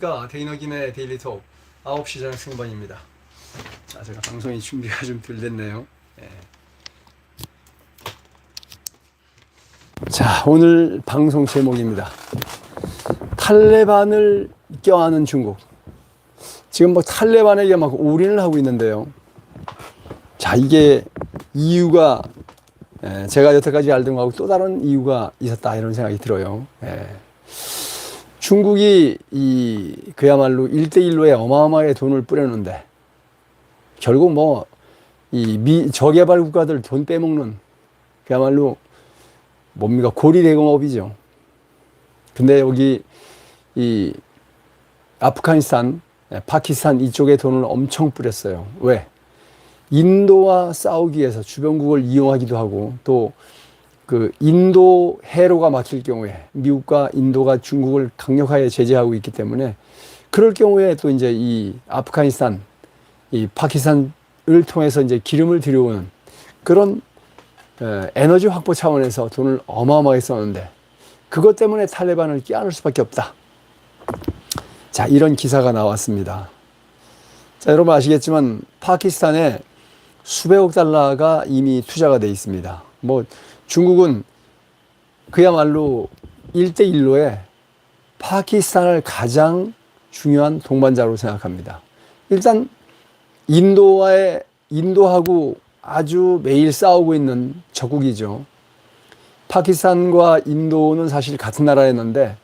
가 데이너 김의 데일리 톡 9시 저녁 승번입니다. 자, 제가 방송이 준비가 좀 덜 됐네요. 예. 자, 오늘 방송 제목입니다. 탈레반을 껴안은 중국. 지금 뭐 탈레반에게 막 올인을 하고 있는데요. 자, 이게 이유가 예, 제가 여태까지 알던 거하고 또 다른 이유가 있었다 이런 생각이 들어요. 예. 중국이 이 그야말로 일대일로에 어마어마하게 돈을 뿌렸는데 결국 뭐 이 미 저개발 국가들 돈 빼먹는 그야말로 뭡니까 고리 대공업이죠. 근데 여기 이 아프가니스탄, 예, 파키스탄 이쪽에 돈을 엄청 뿌렸어요. 왜? 인도와 싸우기 위해서 주변국을 이용하기도 하고 또 그 인도 해로가 막힐 경우에 미국과 인도가 중국을 강력하게 제재하고 있기 때문에 그럴 경우에 또 이제 이 아프가니스탄, 이 파키스탄을 통해서 이제 기름을 들여오는 그런 에, 에너지 확보 차원에서 돈을 어마어마하게 썼는데 그것 때문에 탈레반을 끼안을 수밖에 없다. 자, 이런 기사가 나왔습니다. 자, 여러분 아시겠지만 파키스탄에 수백억 달러가 이미 투자가 돼 있습니다. 뭐 중국은 그야말로 일대일로에 파키스탄을 가장 중요한 동반자로 생각합니다. 일단 인도와의 인도하고 아주 매일 싸우고 있는 적국이죠. 파키스탄과 인도는 사실 같은 나라였는데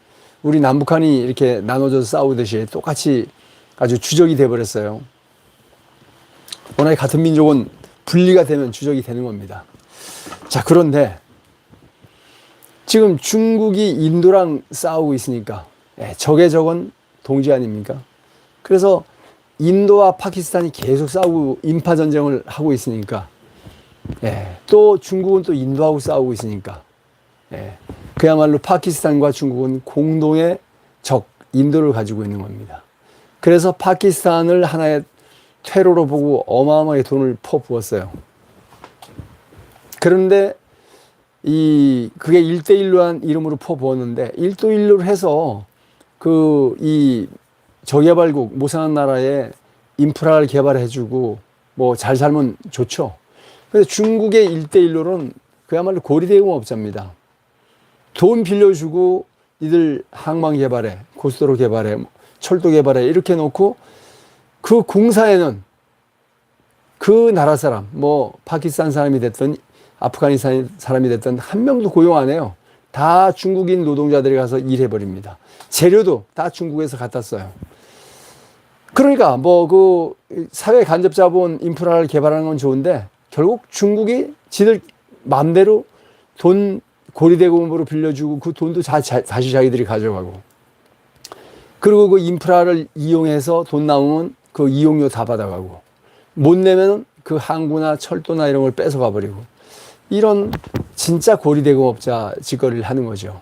우리 남북한이 이렇게 나눠져서 싸우듯이 똑같이 아주 주적이 돼 버렸어요. 워낙에 같은 민족은 분리가 되면 주적이 되는 겁니다. 자, 그런데 지금 중국이 인도랑 싸우고 있으니까 예, 적의 적은 동지 아닙니까? 그래서 인도와 파키스탄이 계속 싸우고 인파 전쟁을 하고 있으니까 예, 또 중국은 또 인도하고 싸우고 있으니까 예, 그야말로 파키스탄과 중국은 공동의 적 인도를 가지고 있는 겁니다. 그래서 파키스탄을 하나의 퇴로로 보고 어마어마하게 돈을 퍼부었어요. 그런데 이 그게 일대일로한 이름으로 퍼부었는데 일도일로를 해서 그 이 저개발국 모산한 나라에 인프라를 개발해 주고 뭐 잘 살면 좋죠. 근데 중국의 일대일로는 그야말로 고리대공업자입니다. 돈 빌려주고 니들 항만 개발해, 고속도로 개발해, 철도 개발해 이렇게 놓고 그 공사에는 그 나라 사람, 뭐 파키스탄 사람이 됐든 아프가니스탄 사람이 됐든 한 명도 고용 안 해요. 다 중국인 노동자들이 가서 일해 버립니다. 재료도 다 중국에서 갖다 써요. 그러니까 뭐 그 사회 간접 자본 인프라를 개발하는 건 좋은데 결국 중국이 지들 마음대로 돈 고리대공업으로 빌려주고 그 돈도 다, 자, 다시 자기들이 가져가고 그리고 그 인프라를 이용해서 돈 나오면 그 이용료 다 받아가고 못 내면 그 항구나 철도나 이런 걸 뺏어가 버리고 이런 진짜 고리대공업자 짓거리를 하는 거죠.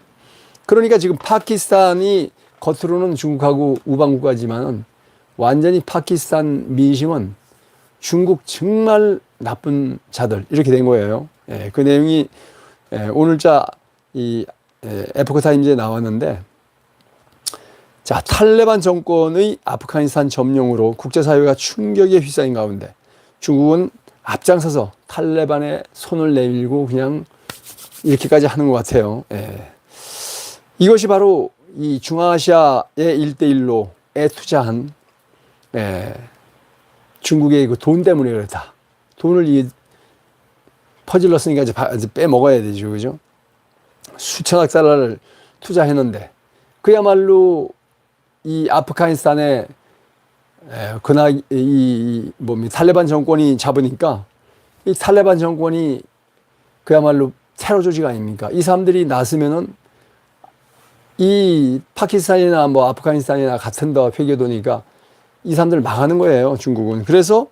그러니까 지금 파키스탄이 겉으로는 중국하고 우방국가지만은 완전히 파키스탄 민심은 중국 정말 나쁜 자들 이렇게 된 거예요. 예, 그 내용이 예, 오늘자 이 예, 에포크 타임즈에 나왔는데 자 탈레반 정권의 아프가니스탄 점령으로 국제사회가 충격에 휩싸인 가운데 중국은 앞장서서 탈레반의 손을 내밀고 그냥 이렇게까지 하는 것 같아요. 예. 이것이 바로 이 중앙아시아의 일대일로에 투자한 예, 중국의 그 돈 때문에 그렇다. 돈을 이 퍼질렀으니까 이제, 빼먹어야 되죠. 그죠? 수천억 달러를 투자했는데 그야말로 이 아프가니스탄에 에, 그날 이, 이 뭡니까 탈레반 정권이 잡으니까 이 탈레반 정권이 그야말로 테러 조직 아닙니까? 이 사람들이 나서면은 이 파키스탄이나 뭐 아프가니스탄이나 같은 더 회계도니까 이 사람들을 망하는 거예요, 중국은. 그래서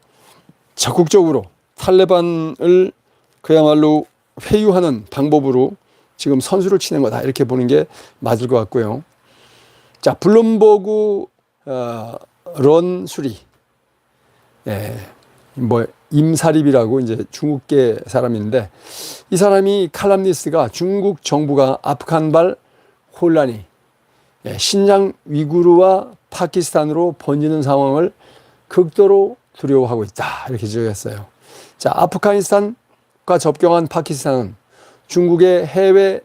적극적으로 탈레반을 그야말로 회유하는 방법으로 지금 선수를 치는 거다. 이렇게 보는 게 맞을 것 같고요. 자, 블룸버그, 어, 런 수리. 예, 뭐, 임사립이라고 이제 중국계 사람인데 이 사람이 칼럼니스트가 중국 정부가 아프간발 혼란이 예, 신장 위구르와 파키스탄으로 번지는 상황을 극도로 두려워하고 있다. 이렇게 지적했어요. 자, 아프가니스탄과 접경한 파키스탄은 중국의 해외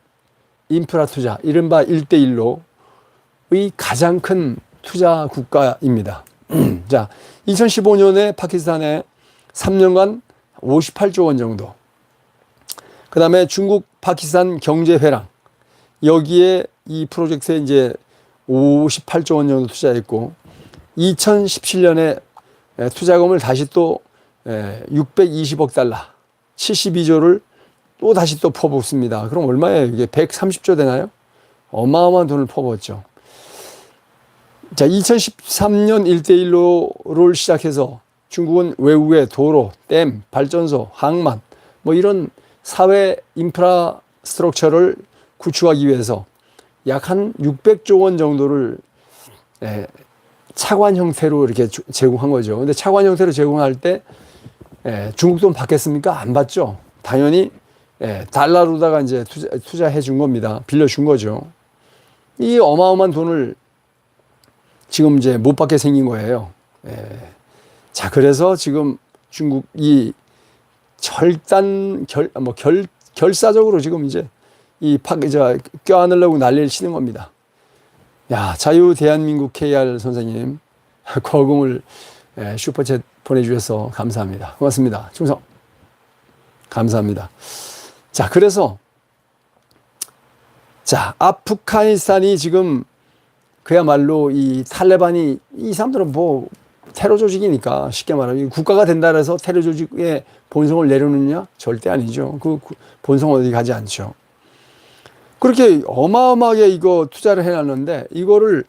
인프라 투자, 이른바 1대1로의 가장 큰 투자 국가입니다. 자, 2015년에 파키스탄에 3년간 58조 원 정도. 그 다음에 중국 파키스탄 경제회랑. 여기에 이 프로젝트에 이제 58조 원 정도 투자했고, 2017년에 투자금을 다시 또 620억 달러, 72조를 또 다시 또 퍼붓습니다. 그럼 얼마예요? 이게 130조 되나요? 어마어마한 돈을 퍼붓죠. 자, 2013년 1대1로를 시작해서 중국은 외국의 도로, 댐, 발전소, 항만, 뭐 이런 사회 인프라 스트럭처를 구축하기 위해서 약 한 600조 원 정도를 에, 차관 형태로 이렇게 주- 제공한 거죠. 근데 차관 형태로 제공할 때 에, 중국 돈 받겠습니까? 안 받죠. 당연히 에, 달러로다가 이제 투자, 투자해 준 겁니다. 빌려 준 거죠. 이 어마어마한 돈을 지금 이제 못 받게 생긴 거예요. 예. 자, 그래서 지금 중국이 절단 결, 뭐 결, 결사적으로 지금 이제 이 파, 저, 껴안으려고 난리를 치는 겁니다. 야, 자유 대한민국 KR 선생님, 거금을 예, 슈퍼챗 보내주셔서 감사합니다. 고맙습니다. 충성. 감사합니다. 자, 그래서, 자, 아프가니스탄이 지금 그야말로 이 탈레반이 이 사람들은 뭐 테러 조직이니까 쉽게 말하면 국가가 된다 해서 테러 조직의 본성을 내려놓느냐? 절대 아니죠. 그 구- 본성 어디 가지 않죠. 그렇게 어마어마하게 이거 투자를 해놨는데 이거를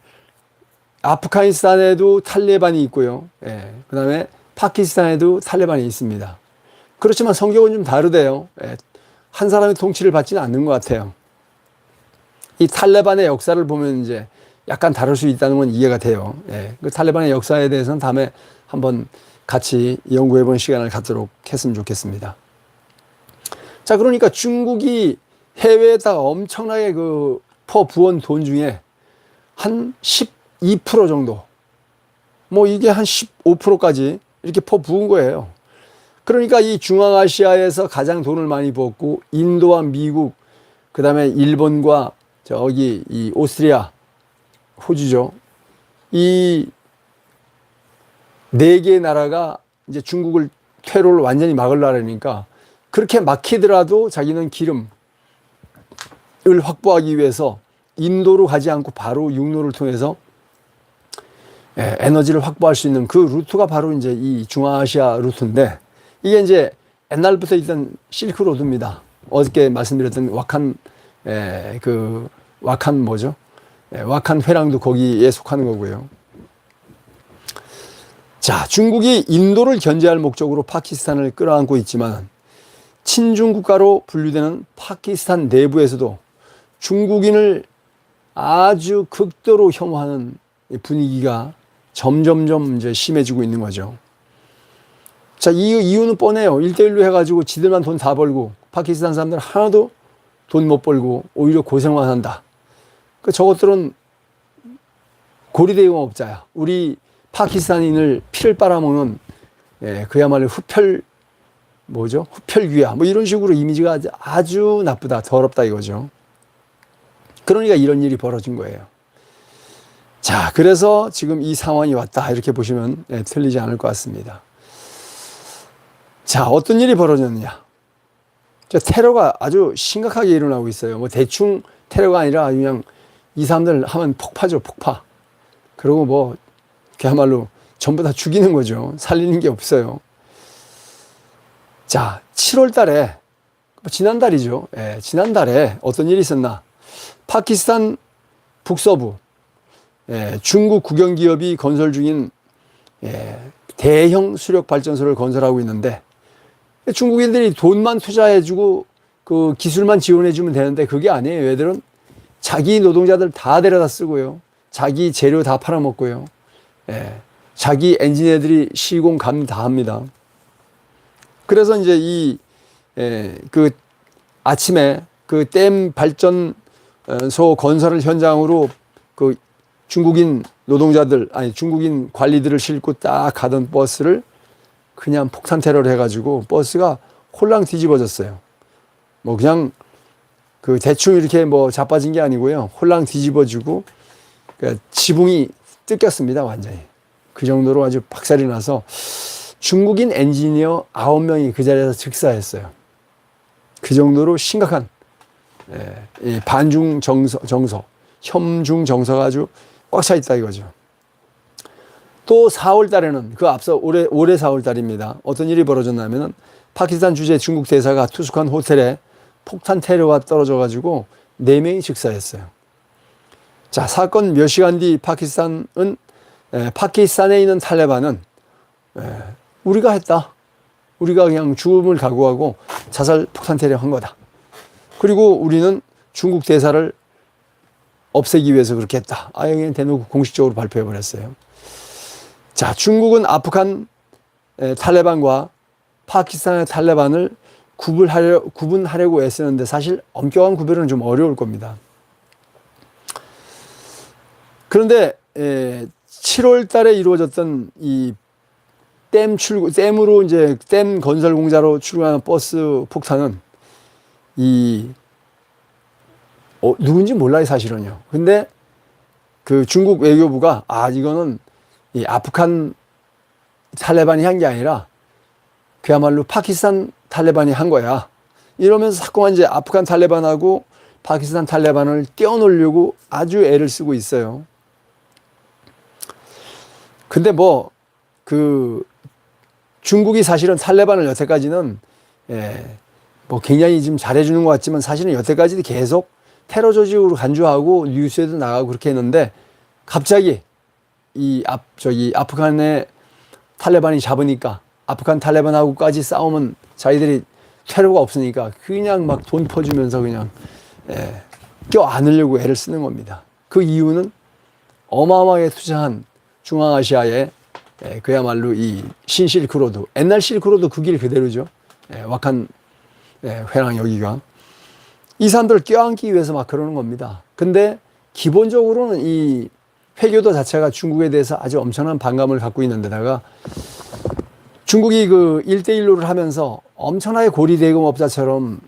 아프가니스탄에도 탈레반이 있고요. 예. 그 다음에 파키스탄에도 탈레반이 있습니다. 그렇지만 성격은 좀 다르대요. 예. 한 사람의 통치를 받지는 않는 것 같아요. 이 탈레반의 역사를 보면 이제 약간 다를 수 있다는 건 이해가 돼요. 예. 그 탈레반의 역사에 대해서는 다음에 한번 같이 연구해 본 시간을 갖도록 했으면 좋겠습니다. 자, 그러니까 중국이 해외에다가 엄청나게 그 퍼부은 돈 중에 한 12% 정도, 뭐 이게 한 15%까지 이렇게 퍼부은 거예요. 그러니까 이 중앙아시아에서 가장 돈을 많이 벌고 인도와 미국, 그 다음에 일본과 저기 이 오스트리아, 호주죠. 이 네 개의 나라가 이제 중국을 퇴로를 완전히 막으려니까 그렇게 막히더라도 자기는 기름을 확보하기 위해서 인도로 가지 않고 바로 육로를 통해서 예, 에너지를 확보할 수 있는 그 루트가 바로 이제 이 중앙아시아 루트인데 이게 이제 옛날부터 있던 실크로드입니다. 어저께 말씀드렸던 와칸 에, 그 와칸 뭐죠? 예, 와칸 회랑도 거기에 속하는 거고요. 자, 중국이 인도를 견제할 목적으로 파키스탄을 끌어안고 있지만 친중 국가로 분류되는 파키스탄 내부에서도 중국인을 아주 극도로 혐오하는 이 분위기가 점점점 이제 심해지고 있는 거죠. 자, 이 이유는 뻔해요. 1대1로 해가지고 지들만 돈 다 벌고 파키스탄 사람들 하나도 돈 못 벌고 오히려 고생만 한다. 그 저것들은 고리대용업자야. 우리 파키스탄인을 피를 빨아먹는 예, 그야말로 흡혈 뭐죠? 흡혈귀야. 뭐 이런 식으로 이미지가 아주- 나쁘다, 더럽다 이거죠. 그러니까 이런 일이 벌어진 거예요. 자, 그래서 지금 이 상황이 왔다 이렇게 보시면 예, 틀리지 않을 것 같습니다. 자, 어떤 일이 벌어졌느냐? 저 테러가 아주 심각하게 일어나고 있어요. 뭐 대충 테러가 아니라 그냥 이 사람들 하면 폭파죠, 폭파. 그리고 뭐 그야말로 전부 다 죽이는 거죠. 살리는 게 없어요. 자, 7월 달에, 뭐 지난달이죠. 예, 지난달에 어떤 일이 있었나. 파키스탄 북서부, 예, 중국 국영기업이 건설 중인 예, 대형 수력 발전소를 건설하고 있는데 중국인들이 돈만 투자해주고 그 기술만 지원해주면 되는데 그게 아니에요. 얘들은 자기 노동자들 다 데려다 쓰고요. 자기 재료 다 팔아먹고요. 예, 자기 엔지니어들이 시공 감 다 합니다. 그래서 이제 이, 예, 그 아침에 그 댐 발전소 건설 현장으로 그 중국인 노동자들 아니 중국인 관리들을 싣고 딱 가던 버스를 그냥 폭탄 테러를 해가지고 버스가 홀랑 뒤집어졌어요. 뭐 그냥 그 대충 이렇게 뭐 자빠진 게 아니고요. 홀랑 뒤집어지고 그러니까 지붕이 뜯겼습니다 완전히. 그 정도로 아주 박살이 나서 중국인 엔지니어 아홉 명이 그 자리에서 즉사했어요. 그 정도로 심각한 예, 이 반중 정서, 정서, 혐중 정서가 아주 꽉 차 있다 이거죠. 또 4월 달에는 그 앞서 올해 올해 4월 달입니다. 어떤 일이 벌어졌냐면은 파키스탄 주재 중국 대사가 투숙한 호텔에 폭탄 테러가 떨어져 가지고 네 명이 즉사했어요. 자, 사건 몇 시간 뒤 파키스탄은 에, 파키스탄에 있는 탈레반은 에, 우리가 했다. 우리가 그냥 죽음을 각오하고 자살 폭탄 테러 한 거다. 그리고 우리는 중국 대사를 없애기 위해서 그렇게 했다. 아, 여기 대놓고 공식적으로 발표해 버렸어요. 자, 중국은 아프간 에, 탈레반과 파키스탄의 탈레반을 구분하려, 구분하려고 애쓰는데 사실 엄격한 구별은 좀 어려울 겁니다. 그런데 에, 7월 달에 이루어졌던 이 댐 출구, 댐으로 이제 댐 건설 공사로 출근하는 버스 폭탄은 이, 어, 누군지 몰라요, 사실은요. 근데 그 중국 외교부가 아, 이거는 이 아프간 탈레반이 한 게 아니라 그야말로 파키스탄 탈레반이 한 거야. 이러면서 자꾸만 이제 아프간 탈레반하고 파키스탄 탈레반을 떼어놓으려고 아주 애를 쓰고 있어요. 근데 뭐, 그, 중국이 사실은 탈레반을 여태까지는, 예, 뭐 굉장히 지금 잘해주는 것 같지만 사실은 여태까지도 계속 테러 조직으로 간주하고 뉴스에도 나가고 그렇게 했는데 갑자기 이 앞, 저기 아프간의 탈레반이 잡으니까 아프간 탈레반하고까지 싸우면 자기들이 테러가 없으니까 그냥 막 돈 퍼주면서 그냥 예, 껴안으려고 애를 쓰는 겁니다. 그 이유는 어마어마하게 투자한 중앙아시아의 예, 그야말로 이 신실크로드 옛날 실크로드 그 길 그대로죠. 예, wak한 예, 회랑 여기가 이 사람들을 껴안기 위해서 막 그러는 겁니다. 근데 기본적으로는 이 회교도 자체가 중국에 대해서 아주 엄청난 반감을 갖고 있는 데다가 중국이 그 1대1로를 하면서 엄청나게 고리 대금업자처럼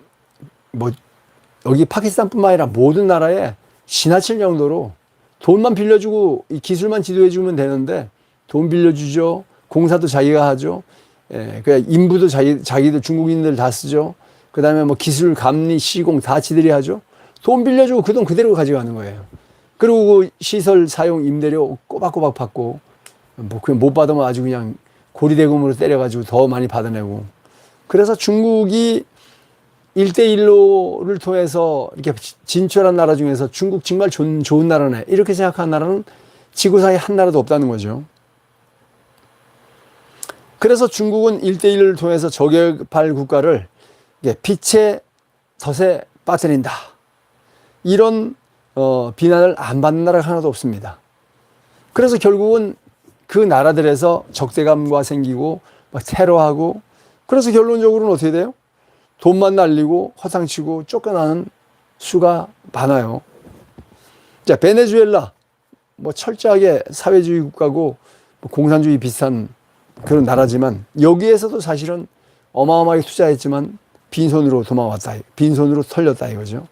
뭐 여기 파키스탄뿐만 아니라 모든 나라에 지나칠 정도로 돈만 빌려주고 이 기술만 지도해주면 되는데 돈 빌려주죠. 공사도 자기가 하죠. 예, 그 인부도 자기, 자기들 중국인들 다 쓰죠. 그 다음에 뭐 기술, 감리, 시공 다 지들이 하죠. 돈 빌려주고 그 돈 그대로 가져가는 거예요. 그리고 그 시설 사용 임대료 꼬박꼬박 받고 뭐 그냥 못 받으면 아주 그냥 고리대금으로 때려가지고 더 많이 받아내고 그래서 중국이 1대1로를 통해서 이렇게 진출한 나라 중에서 중국 정말 좋은, 좋은 나라네 이렇게 생각하는 나라는 지구상에 한 나라도 없다는 거죠. 그래서 중국은 1대1을 통해서 저격발 국가를 빛의 덫에 빠뜨린다. 이런 어, 비난을 안 받는 나라가 하나도 없습니다. 그래서 결국은 그 나라들에서 적대감과 생기고 막 테러하고 그래서 결론적으로는 어떻게 돼요? 돈만 날리고 허상치고 쫓겨나는 수가 많아요. 자, 베네수엘라 뭐 철저하게 사회주의 국가고 뭐 공산주의 비슷한 그런 나라지만 여기에서도 사실은 어마어마하게 투자했지만 빈손으로 도망왔다. 빈손으로 털렸다 이거죠.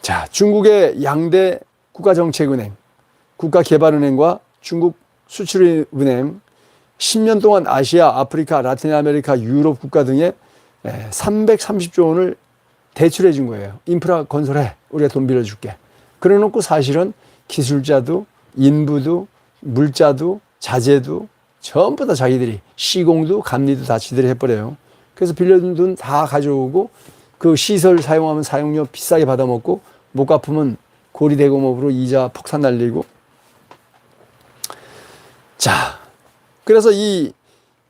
자, 중국의 양대 국가정책은행, 국가개발은행과 중국 수출은행 10년 동안 아시아, 아프리카, 라틴 아메리카, 유럽 국가 등에 330조 원을 대출해 준 거예요. 인프라 건설해. 우리가 돈 빌려줄게. 그래 놓고 사실은 기술자도, 인부도, 물자도, 자재도 전부 다 자기들이 시공도, 감리도 다 지들이 해버려요. 그래서 빌려준 돈 다 가져오고 그 시설 사용하면 사용료 비싸게 받아먹고 못 갚으면 고리대공업으로 이자 폭탄 날리고 자. 그래서 이,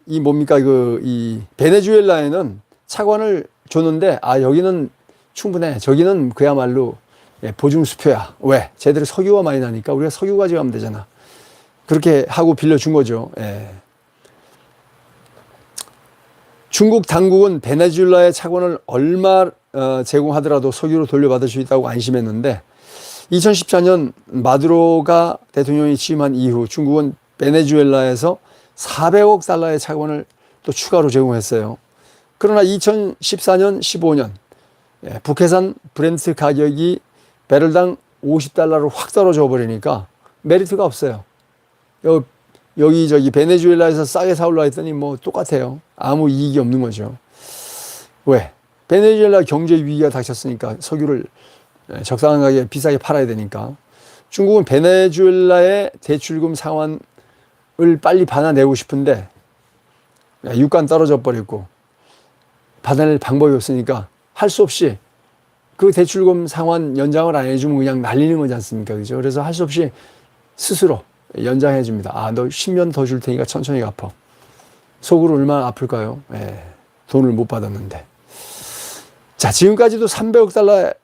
이 뭡니까? 그 이 베네수엘라에는 차관을 줬는데 아 여기는 충분해. 저기는 그야말로 예, 보증 수표야. 왜? 쟤들이 석유가 많이 나니까 우리가 석유 가져가면 되잖아. 그렇게 하고 빌려준 거죠. 예. 중국 당국은 베네수엘라의 차관을 얼마 어, 제공하더라도 석유로 돌려받을 수 있다고 안심했는데 2014년 마두로가 대통령이 취임한 이후 중국은 베네수엘라에서 400억 달러의 차관을 또 추가로 제공했어요. 그러나 2014년, 15년 예, 북해산 브렌트 가격이 배럴당 50달러로 확 떨어져 버리니까 메리트가 없어요. 여기, 저기 베네수엘라에서 싸게 사올라 했더니 뭐 똑같아요. 아무 이익이 없는 거죠. 왜? 베네수엘라 경제 위기가 닥쳤으니까 석유를 예, 적당한 가격에 비싸게 팔아야 되니까 중국은 베네수엘라의 대출금 상환을 빨리 받아내고 싶은데 야, 유가 떨어져 버렸고 받아낼 방법이 없으니까 할 수 없이 그 대출금 상환 연장을 안 해주면 그냥 날리는 거지 않습니까? 그죠? 그래서 할 수 없이 스스로 연장해 줍니다. 아, 너 10년 더 줄 테니까 천천히 갚아. 속으로 얼마나 아플까요? 예, 돈을 못 받았는데. 자, 지금까지도 300억 달러의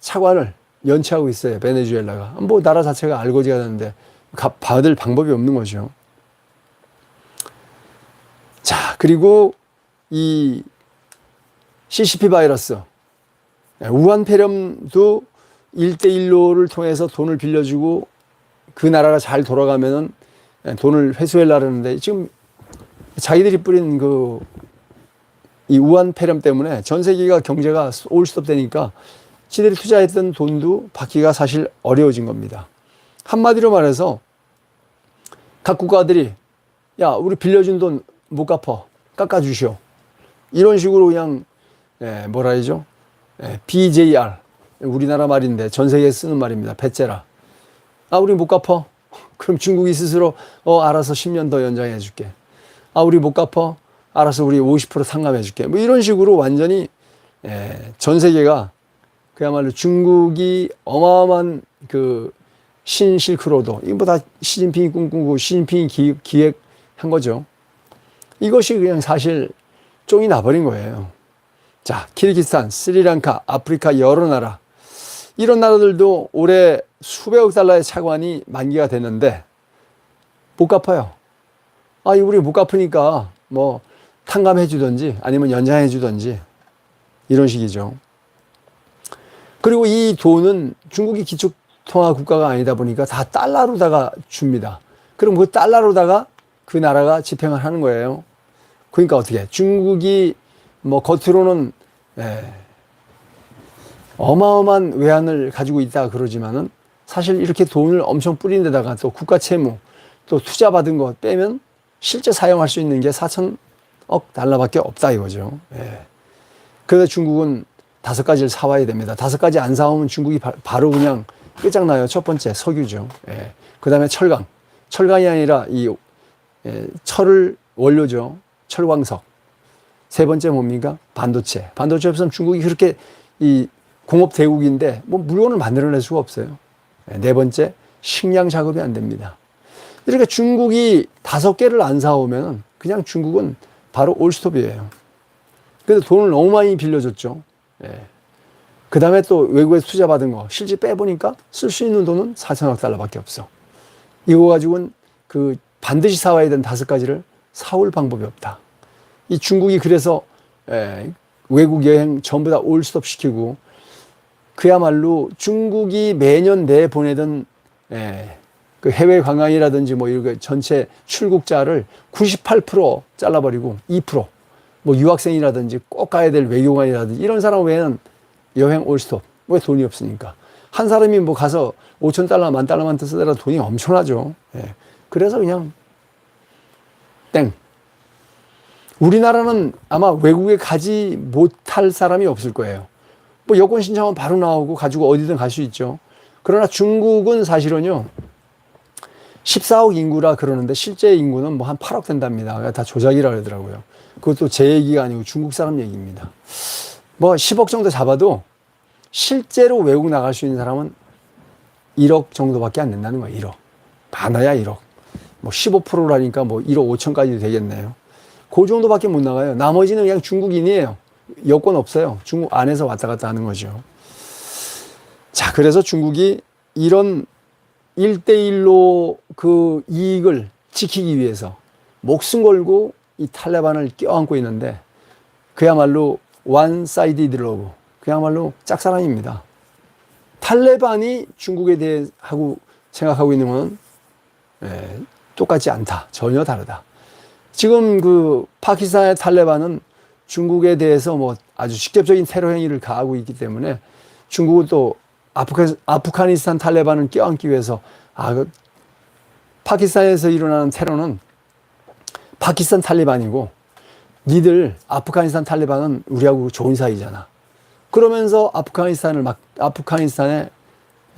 차관을 연체하고 있어요. 베네수엘라가. 뭐 나라 자체가 알고지가 되는데 갚- 받을 방법이 없는 거죠. 자, 그리고 이 CCP 바이러스, 우한 폐렴도 1대1로를 통해서 돈을 빌려주고 그 나라가 잘 돌아가면은 돈을 회수하려고 하는데 지금 자기들이 뿌린 그 이 우한 폐렴 때문에 전 세계가 경제가 올스톱 되니까 지들이 투자했던 돈도 받기가 사실 어려워진 겁니다. 한마디로 말해서 각 국가들이 야 우리 빌려준 돈 못 갚아. 깎아주시오. 이런 식으로 그냥 예, 뭐라 해죠? 예, BJR 우리나라 말인데 전 세계에 쓰는 말입니다. 배째라 아 우리 못 갚아. 그럼 중국이 스스로 어 알아서 10년 더 연장해 줄게. 아 우리 못 갚아. 알아서 우리 50% 상감해 줄게. 뭐 이런 식으로 완전히 예, 전 세계가 그야말로 중국이 어마어마한 그 신실크로드 이거 뭐다 시진핑이 꿈꾸고 시진핑이 기, 기획한 거죠. 이것이 그냥 사실 쫑이 나버린 거예요. 자, 키르기스탄, 스리랑카, 아프리카 여러 나라 이런 나라들도 올해 수백억 달러의 차관이 만기가 됐는데 못 갚아요. 아, 우리 못 갚으니까 뭐 탕감해 주든지 아니면 연장해 주든지 이런 식이죠. 그리고 이 돈은 중국이 기축 통화 국가가 아니다 보니까 다 달러로다가 줍니다. 그럼 그 달러로다가 그 나라가 집행을 하는 거예요. 그러니까 어떻게 중국이 뭐 겉으로는 예, 어마어마한 외환을 가지고 있다 그러지만은 사실 이렇게 돈을 엄청 뿌린 데다가 또 국가 채무 또 투자 받은 거 빼면 실제 사용할 수 있는 게 4천억 달러밖에 없다 이거죠. 예. 그래서 중국은 다섯 가지를 사와야 됩니다. 다섯 가지 안 사오면 중국이 바, 로 그냥 끝장나요. 첫 번째 석유죠. 예. 그 다음에 철강. 철강이 아니라 이 예, 철을 원료죠. 철광석. 세 번째 뭡니까? 반도체. 반도체 없으면 중국이 그렇게 이 공업 대국인데 뭐 물건을 만들어낼 수가 없어요. 예, 네 번째 식량 작업이 안 됩니다. 이렇게 중국이 다섯 개를 안 사오면 그냥 중국은 바로 올스톱이에요. 그래서 돈을 너무 많이 빌려줬죠. 예. 그 다음에 또 외국에서 투자 받은 거 실제 빼보니까 쓸 수 있는 돈은 4천억 달러밖에 없어. 이거 가지고는 그 반드시 사와야 되는 다섯 가지를 사올 방법이 없다. 이 중국이 그래서 예, 외국 여행 전부 다 올스톱 시키고 그야말로 중국이 매년 내 보내던 예, 그 해외 관광이라든지 뭐 이렇게 전체 출국자를 98% 잘라버리고 2%뭐 유학생이라든지 꼭 가야 될 외교관이라든지 이런 사람 외에는 여행 올스톱. 왜 돈이 없으니까. 한 사람이 뭐 가서 5천 달러, 만 달러만 쓰더라도 돈이 엄청나죠. 예. 그래서 그냥 땡. 우리나라는 아마 외국에 가지 못할 사람이 없을 거예요. 뭐 여권 신청하면 바로 나오고 가지고 어디든 갈 수 있죠. 그러나 중국은 사실은요. 14억 인구라 그러는데 실제 인구는 뭐 한 8억 된답니다. 다 조작이라 그러더라고요. 그것도 제 얘기가 아니고 중국 사람 얘기입니다. 뭐 10억 정도 잡아도 실제로 외국 나갈 수 있는 사람은 1억 정도밖에 안 된다는 거예요. 1억. 많아야 1억. 뭐 15%라니까 뭐 1억 5천까지 되겠네요. 그 정도밖에 못 나가요. 나머지는 그냥 중국인이에요. 여권 없어요. 중국 안에서 왔다 갔다 하는 거죠. 자, 그래서 중국이 이런 1대1로 그 이익을 지키기 위해서 목숨 걸고 이 탈레반을 껴안고 있는데 그야말로 love. 그야말로 짝사랑입니다. 탈레반이 중국에 대해 하고 생각하고 있는 건 예, 똑같지 않다. 전혀 다르다. 지금 그 파키스탄의 탈레반은 중국에 대해서 뭐 아주 직접적인 테러 행위를 가하고 있기 때문에 중국은 또 아프가, 아프가니스탄 탈레반을 껴안기 위해서 아, 그 파키스탄에서 일어나는 테러는 파키스탄 탈레반이고 니들 아프가니스탄 탈레반은 우리하고 좋은 사이잖아. 그러면서 아프가니스탄을 막 아프가니스탄에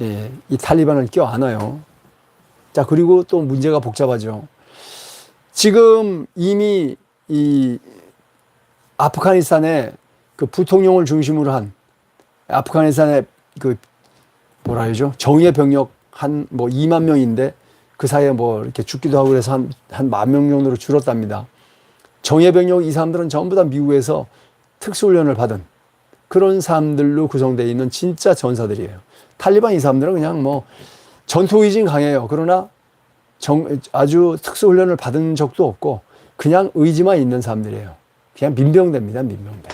예, 이 탈리반을 껴안아요. 자 그리고 또 문제가 복잡하죠. 지금 이미 이 아프가니스탄의 그 부통령을 중심으로 한 아프가니스탄의 그 뭐라 해야죠 정의의 병력 한 뭐 2만 명인데 그 사이에 뭐 이렇게 죽기도 하고 그래서 한 한 만 명 정도로 줄었답니다. 정예 병력 이 사람들은 전부 다 미국에서 특수훈련을 받은 그런 사람들로 구성되어 있는 진짜 전사들이에요. 탈리반 이 사람들은 그냥 뭐 전투 의진 강해요. 그러나 정, 아주 특수훈련을 받은 적도 없고 그냥 의지만 있는 사람들이에요. 그냥 민병대입니다. 민병대.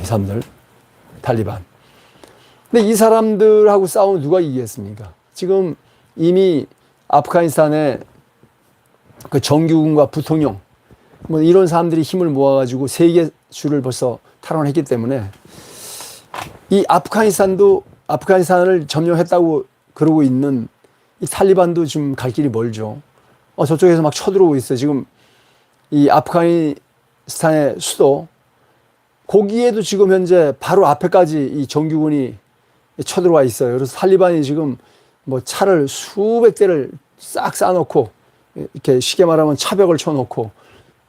이 사람들 탈리반. 근데 이 사람들하고 싸우면 누가 이기겠습니까? 지금 이미 아프가니스탄의 그 정규군과 부통령 뭐 이런 사람들이 힘을 모아가지고 세계 주를 벌써 탈환했기 때문에 이 아프가니스탄도 아프가니스탄을 점령했다고 그러고 있는 이 탈리반도 지금 갈 길이 멀죠. 어, 저쪽에서 막 쳐들어오고 있어요. 지금 이 아프가니스탄의 수도 거기에도 지금 현재 바로 앞에까지 이 정규군이 쳐들어와 있어요. 그래서 탈리반이 지금 뭐 차를 수백 대를 싹 쌓아놓고 이렇게 쉽게 말하면 차벽을 쳐놓고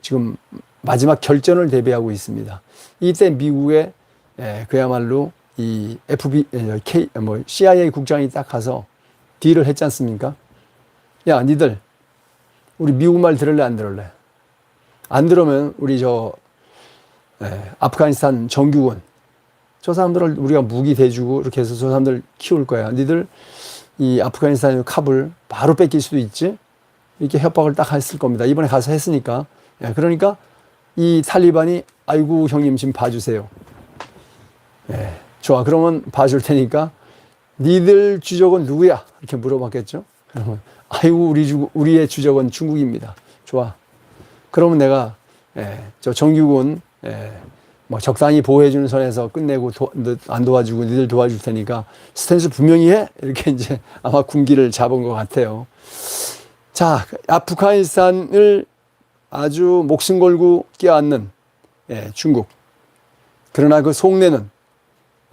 지금 마지막 결전을 대비하고 있습니다. 이때 미국의 에, 그야말로 이 FB, 에, K, 뭐 CIA 국장이 딱 가서 딜을 했지 않습니까? 야, 니들 우리 미국 말 들을래 안 들을래? 안 들으면 우리 저 에, 아프가니스탄 정규군 저 사람들을 우리가 무기 대주고 이렇게 해서 저 사람들 키울 거야. 니들 이 아프가니스탄의 카불 바로 뺏길 수도 있지. 이렇게 협박을 딱 했을 겁니다. 이번에 가서 했으니까. 예, 그러니까 이 탈리반이 아이고 형님 지금 봐주세요. 예, 좋아. 그러면 봐줄 테니까 니들 주적은 누구야? 이렇게 물어봤겠죠. 그러면 아이고 우리 주 우리의 주적은 중국입니다. 좋아. 그러면 내가 예, 저 정규군 예, 뭐 적당히 보호해주는 선에서 끝내고 도, 안 도와주고 니들 도와줄 테니까 스탠스 분명히 해 이렇게 이제 아마 군기를 잡은 것 같아요. 자, 아프가니스탄을 아주 목숨 걸고 끼어앉는 예, 중국. 그러나 그 속내는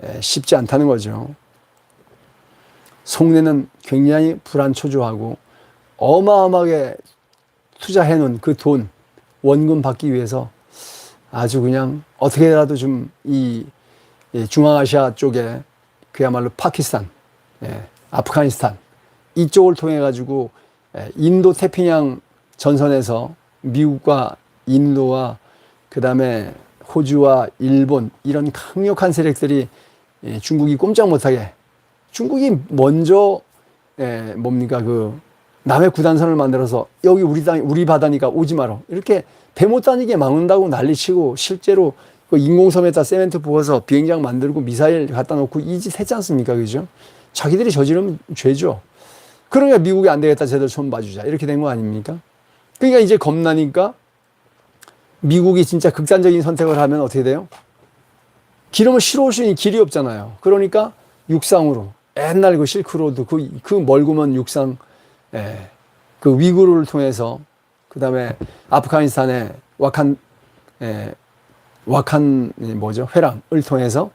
예, 쉽지 않다는 거죠. 속내는 굉장히 불안초조하고 어마어마하게 투자해 놓은 그 돈, 원금 받기 위해서 아주 그냥 어떻게라도 좀 이 중앙아시아 쪽에 그야말로 파키스탄, 예, 아프가니스탄 이쪽을 통해 가지고 예, 인도 태평양 전선에서 미국과 인도와 그 다음에 호주와 일본 이런 강력한 세력들이 예, 중국이 꼼짝 못하게 중국이 먼저 예, 뭡니까 그 남의 구단선을 만들어서 여기 우리 땅 우리 바다니까 오지 마라. 이렇게 배 못 다니게 막는다고 난리치고 실제로 그 인공섬에다 세멘트 부어서 비행장 만들고 미사일 갖다 놓고 이 짓 했지 않습니까 그죠? 자기들이 저지르면 죄죠. 그러니까 미국이 안 되겠다 제대로 손 봐주자. 이렇게 된 거 아닙니까 그러니까 이제 겁나니까 미국이 진짜 극단적인 선택을 하면 어떻게 돼요? 기름을 실어올 수 있는 길이 없잖아요. 그러니까 육상으로 옛날 그 실크로드 그, 그 멀고 먼 육상 예, 그 위구르를 통해서 그 다음에 아프가니스탄의 와칸 예, 와칸 뭐죠 회랑을 통해서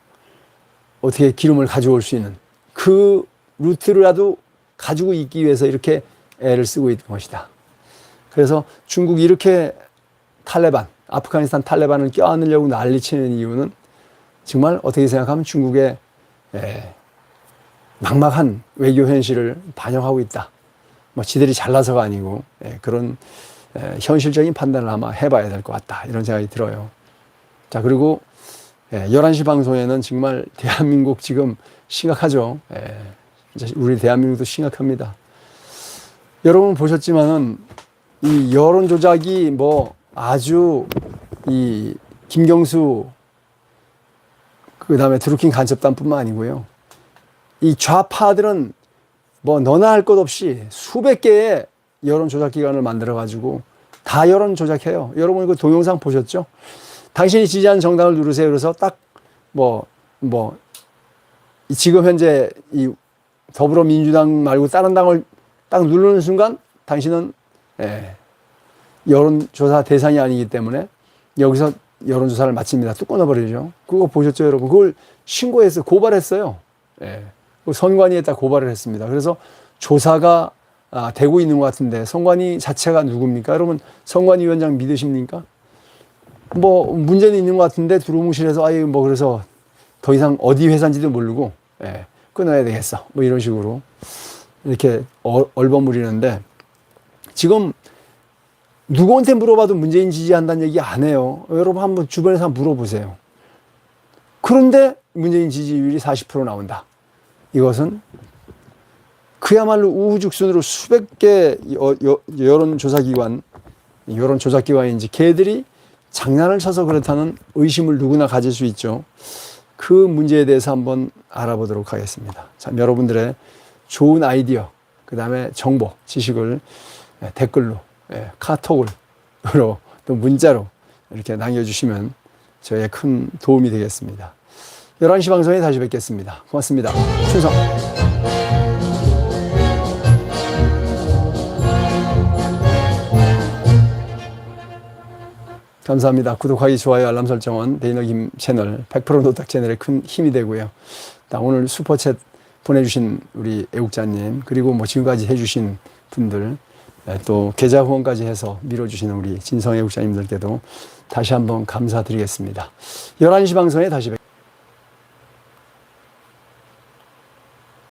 어떻게 기름을 가져올 수 있는 그 루트라도 가지고 있기 위해서 이렇게 애를 쓰고 있는 것이다. 그래서 중국이 이렇게 탈레반, 아프가니스탄 탈레반을 껴안으려고 난리치는 이유는 정말 어떻게 생각하면 중국의 에, 막막한 외교 현실을 반영하고 있다. 뭐 지들이 잘나서가 아니고 에, 그런 에, 현실적인 판단을 아마 해봐야 될 것 같다. 이런 생각이 들어요. 자, 그리고 에, 11시 방송에는 정말 대한민국 지금 심각하죠. 에, 우리 대한민국도 심각합니다. 여러분 보셨지만은 이 여론 조작이 뭐 아주 이 김경수 그 다음에 드루킹 간첩단뿐만 아니고요. 이 좌파들은 뭐 너나 할 것 없이 수백 개의 여론 조작 기관을 만들어 가지고 다 여론 조작해요. 여러분 그 동영상 보셨죠? 당신이 지지하는 정당을 누르세요. 그래서 딱 뭐 뭐 지금 현재 이 더불어민주당 말고 다른 당을 딱 누르는 순간 당신은 예, 여론조사 대상이 아니기 때문에 여기서 여론조사를 마칩니다. 뚝 끊어버리죠. 그거 보셨죠, 여러분? 그걸 신고해서 고발했어요. 예. 그 선관위에다 고발을 했습니다. 그래서 조사가 아, 되고 있는 것 같은데 선관위 자체가 누굽니까? 여러분 선관위 위원장 믿으십니까? 뭐 문제는 있는 것 같은데 두루뭉실해서 아예 뭐 그래서 더 이상 어디 회사인지도 모르고 예, 끊어야 되겠어. 뭐 이런 식으로 이렇게 어, 얼버무리는데 지금 누구한테 물어봐도 문재인 지지한다는 얘기 안 해요. 여러분 한번 주변에서 한번 물어보세요. 그런데 문재인 지지율이 40% 나온다. 이것은 그야말로 우후죽순으로 수백 개 여론조사기관, 여론조사기관인지 걔들이 장난을 쳐서 그렇다는 의심을 누구나 가질 수 있죠. 그 문제에 대해서 한번 알아보도록 하겠습니다. 참 여러분들의 좋은 아이디어, 그 다음에 정보, 지식을 예, 댓글로, 예, 카톡으로, 또 문자로 이렇게 남겨주시면 저의 큰 도움이 되겠습니다. 11시 방송에 다시 뵙겠습니다. 고맙습니다. 충성! 감사합니다. 구독하기, 좋아요, 알람 설정은 데이너 김 채널 100% 노탁 채널에 큰 힘이 되고요. 자, 오늘 슈퍼챗 보내주신 우리 애국자님 그리고 뭐 지금까지 해주신 분들 예, 또 계좌 후원까지 해서 밀어주시는 우리 진성 애국자님들께도 다시 한번 감사드리겠습니다. 11시 방송에 다시 뵙겠습니다.